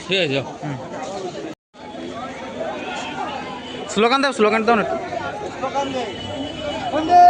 ঠিক আছে যাও স্লোগান দাও স্লোগান দাও না একটু। বন্দে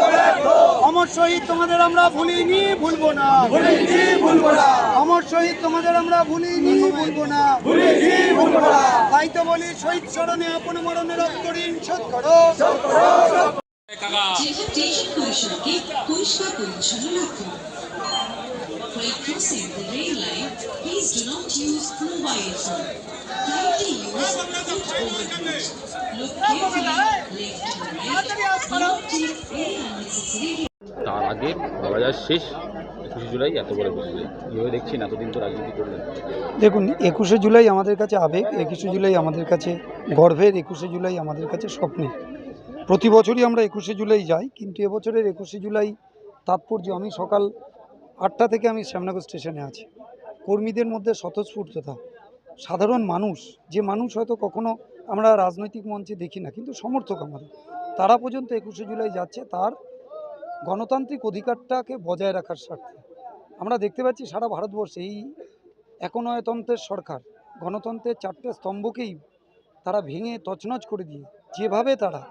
আমার শহীদ তোমাদের আমরা ভুলিনি ভুলবো না। ভুলিনি ভুলবো না। আমার শহীদ তোমাদের আমরা ভুলিনি ভুলবো না। ভুলিনি ভুলবো না। তাই তো বলি শহীদ চরণে আপন মরণে রক্ত করিন শত করো। তার আগে বাজার শেষ একুশে জুলাই এত বড় কীভাবে দেখছেন এতদিন তো রাজনীতি করলেন। দেখুন, একুশে জুলাই আমাদের কাছে আবেগ, একুশে জুলাই আমাদের কাছে গর্বের, একুশে জুলাই আমাদের কাছে স্বপ্নের প্রতি বছরই আমরা একুশে জুলাই যাই, কিন্তু এবছরের একুশে জুলাই তাৎপর্য, আমি সকাল আটটা থেকে আমি শ্যামনগর স্টেশনে আছি। কর্মীদের মধ্যে স্বতঃস্ফূর্ততা। সাধারণ মানুষ, যে মানুষ হয়তো কখনো আমরা রাজনৈতিক মঞ্চে দেখি না, কিন্তু সমর্থক আমাদের। তারা পর্যন্ত একুশে জুলাই যাচ্ছে, তার গণতান্ত্রিক অধিকারটাকে বজায় রাখার স্বার্থে। আমরা দেখতে পাচ্ছি সারা ভারতবর্ষে এই একনয়তন্ত্রের সরকার, গণতন্ত্রের চারটে স্তম্ভকেই তারা ভেঙে তছনছ করে দিয়ে, যেভাবে তারা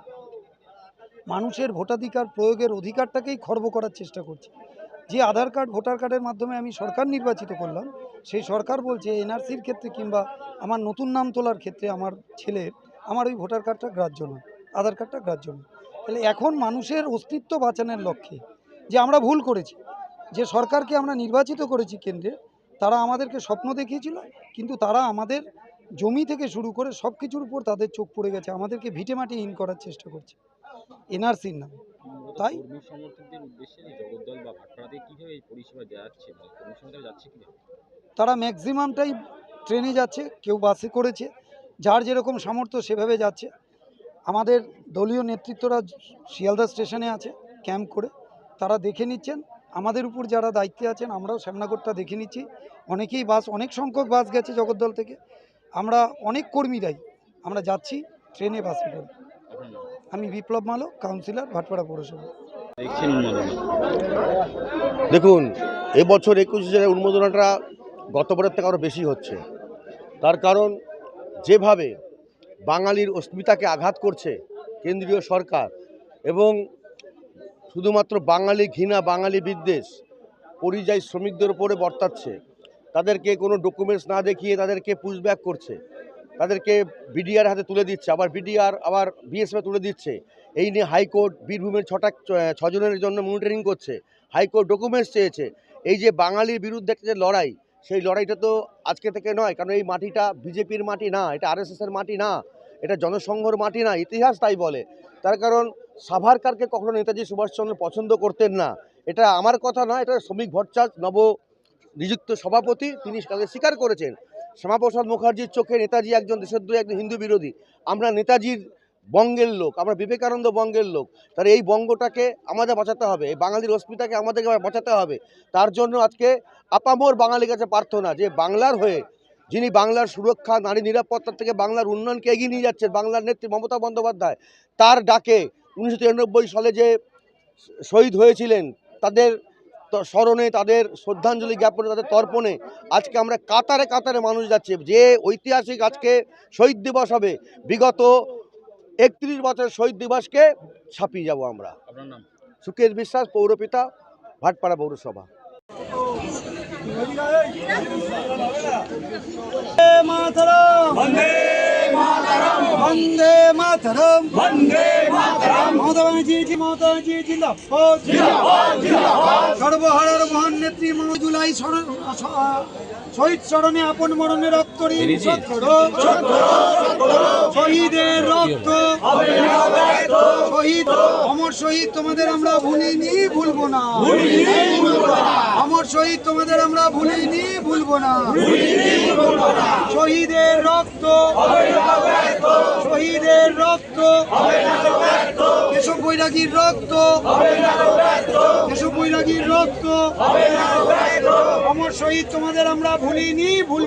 মানুষের ভোটাধিকার প্রয়োগের অধিকারটাকেই খর্ব করার চেষ্টা করছে। যে আধার কার্ড, ভোটার কার্ডের মাধ্যমে আমি সরকার নির্বাচিত করলাম, সেই সরকার বলছে, এনআরসির ক্ষেত্রে কিংবা আমার নতুন নাম তোলার ক্ষেত্রে আমার ছেলের আমার ওই ভোটার কার্ডটা গ্রাহ্য নয়, আধার কার্ডটা গ্রাহ্য নয়। তাহলে এখন মানুষের অস্তিত্ব বাঁচানোর লক্ষ্যে যে আমরা ভুল করেছি যে সরকারকে আমরা নির্বাচিত করেছি কেন্দ্রে তারা আমাদেরকে স্বপ্ন দেখিয়েছিল কিন্তু তারা আমাদের জমি থেকে শুরু করে সব কিছুর উপর তাদের চোখ পড়ে গেছে আমাদেরকে ভিটেমাটি ইন করার চেষ্টা করছে এনআরসির নামে। তাই? মানে তারা ম্যাক্সিমামটাই ট্রেনে যাচ্ছে কেউ বাসে করেছে যার যেরকম সামর্থ্য সেভাবে যাচ্ছে। আমাদের দলীয় নেতৃত্বরা শিয়ালদা স্টেশনে আছে, ক্যাম্প করে। তারা দেখে নিচ্ছেন। আমাদের উপর যারা দায়িত্বে আছেন, আমরাও শ্যামনগরটা দেখে নিচ্ছি। অনেকেই বাস, অনেক সংখ্যক বাস গেছে জগদ্দল থেকে। আমরা অনেক কর্মীরাই আমরা যাচ্ছি ট্রেনে, বাসে করে। আমি বিপ্লব মালো, কাউন্সিলর, ভাটপাড়া পৌরসভা। দেখুন, এবছর একুশে জুলাই উন্মোদনাটা গতবারের থেকে আরও বেশি হচ্ছে। তার কারণ, যেভাবে বাঙালির অস্মিতাকে আঘাত করছে কেন্দ্রীয় সরকার এবং শুধুমাত্র বাঙালি ঘৃণা, বাঙালি বিদ্বেষ পরিযায়ী শ্রমিকদের উপরে বর্তাচ্ছে। তাদেরকে কোনো ডকুমেন্টস না দেখিয়ে তাদেরকে পুশব্যাক করছে। তাদেরকে বিডিআর হাতে তুলে দিচ্ছে, আবার বিডিআর আবার বিএসএফে তুলে দিচ্ছে। এই নিয়ে হাইকোর্ট বীরভূমের ছটা ছজনের জন্য মনিটরিং করছে। হাইকোর্ট ডকুমেন্টস চেয়েছে। এই যে বাঙালির বিরুদ্ধে একটা যে লড়াই সেই লড়াইটা তো আজকে থেকে নয়, কারণ এই মাটিটা বিজেপির মাটি না, এটা আরএসএসের মাটি না, এটা জনসংঘর মাটি না, ইতিহাস তাই বলে। তার কারণ সাভারকারকে কখনো নেতাজি সুভাষচন্দ্র পছন্দ করতেন না। এটা আমার কথা নয়, এটা শ্রমিক ভট্টাচার্য নব নিযুক্ত সভাপতি, তিনি কালকে স্বীকার করেছেন। শ্যামাপ্রসাদ মুখার্জির চোখে নেতাজি একজন দেশদ্রোহী একজন হিন্দু বিরোধী। আমরা নেতাজির বঙ্গের লোক, আমরা বিবেকানন্দ বঙ্গের লোক তার এই বঙ্গটাকে আমাদের বাঁচাতে হবে, এই বাঙালির অস্মিতাকে আমাদেরকে বাঁচাতে হবে। তার জন্য আজকে আপামোর বাঙালির কাছে প্রার্থনা যে বাংলার হয়ে, যিনি বাংলার সুরক্ষা, নারী নিরাপত্তা থেকে বাংলার উন্নয়নকে এগিয়ে নিয়ে যাচ্ছেন, বাংলার নেত্রী মমতা বন্দ্যোপাধ্যায়, তার ডাকে উনিশশো তিরানব্বই সালে যে শহীদ হয়েছিলেন, তাদের স্মরণে, তাদের শ্রদ্ধাঞ্জলি জ্ঞাপনে, তাদের তর্পণে আজকে আমরা কাতারে কাতারে মানুষ যাচ্ছে। যে ঐতিহাসিক আজকে শহীদ দিবস হবে, বিগত একত্রিশ বছর শহীদ দিবসকে ছাপিয়ে যাব আমরা। আপনার সুকেশ বিশ্বাস পৌরপিতা ভাটপাড়া পৌরসভা। মাতরম। বন্দে মাতরম। বন্দে মাতরম। মমতা ব্যানার্জি জি মমতা ব্যানার্জি জিন্দাবাদ। সর্বহারার মহান নেত্রী মমতা জুলাই শহীদ স্মরণে আপন মরণে রক্ত। শহীদের রক্ত শহীদ অমর শহীদ তোমাদের আমরা ভুলিনি ভুলবো না। অমর শহীদ তোমাদের আমরা ভুলিনি ভুলবো না। শহীদের রক্ত শহীদের রক্ত কেশব বৈরাগীর রক্ত। কেশব বৈরাগীর রক্ত। অমর শহীদ তোমাদের আমরা ভুলিনি ভুল